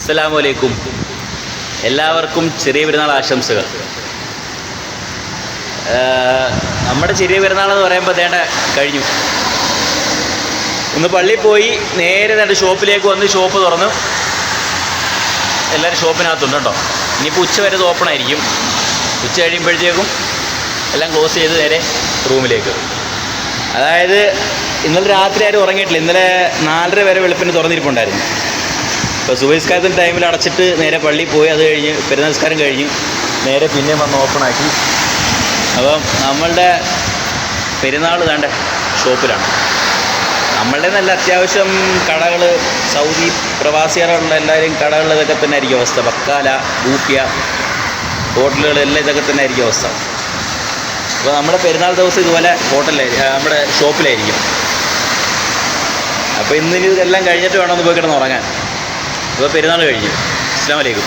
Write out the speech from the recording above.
അസ്സലാമു അലൈക്കും എല്ലാവർക്കും ചെറിയ പെരുന്നാൾ ആശംസകൾ. നമ്മുടെ ചെറിയ പെരുന്നാൾ എന്ന് പറയുമ്പോൾ തേണ്ട കഴിഞ്ഞു. ഒന്ന് പള്ളിയിൽ പോയി നേരെ തേണ്ട ഷോപ്പിലേക്ക് വന്ന് ഷോപ്പ് തുറന്ന്. എല്ലാവരും ഷോപ്പിനകത്തുണ്ട് കേട്ടോ. ഇനിയിപ്പോൾ ഉച്ച വരെ ഓപ്പൺ ആയിരിക്കും. ഉച്ച കഴിയുമ്പോഴത്തേക്കും എല്ലാം ക്ലോസ് ചെയ്ത് നേരെ റൂമിലേക്ക്. അതായത് ഇന്നലെ രാത്രി ആരും ഉറങ്ങിയിട്ടില്ല. ഇന്നലെ നാലര വരെ വെളുപ്പിന് തുറന്നിരിപ്പുണ്ടായിരുന്നു. ഇപ്പോൾ സുബഹിസ്കാരത്തിന്റെ ടൈമിൽ അടച്ചിട്ട് നേരെ പള്ളി പോയി അത് കഴിഞ്ഞ് പെരുന്നസ്കാരം കഴിഞ്ഞ് നേരെ പിന്നെയും വന്ന് ഓപ്പണാക്കി അപ്പം നമ്മളുടെ പെരുന്നാൾ വേണ്ട ഷോപ്പിലാണ്. നമ്മളുടെ നല്ല അത്യാവശ്യം കടകൾ സൗദി പ്രവാസികളുള്ള എല്ലാവരും കടകളിൽ ഇതൊക്കെ തന്നെ ആയിരിക്കും അവസ്ഥ. ബക്കാല ബൂക്കിയ ഹോട്ടലുകളെല്ലാം ഇതൊക്കെ തന്നെ ആയിരിക്കും അവസ്ഥ. അപ്പോൾ നമ്മുടെ പെരുന്നാൾ ദിവസം ഇതുപോലെ ഹോട്ടലിലായിരിക്കും നമ്മുടെ ഷോപ്പിലായിരിക്കും. അപ്പോൾ ഇന്നിനി ഇതെല്ലാം കഴിഞ്ഞിട്ട് വേണം ഒന്ന് പോയി കിടന്ന് ഉറങ്ങാൻ. അപ്പോൾ പെരുന്നാൾ കഴിഞ്ഞു. അസ്സാം വലൈക്കും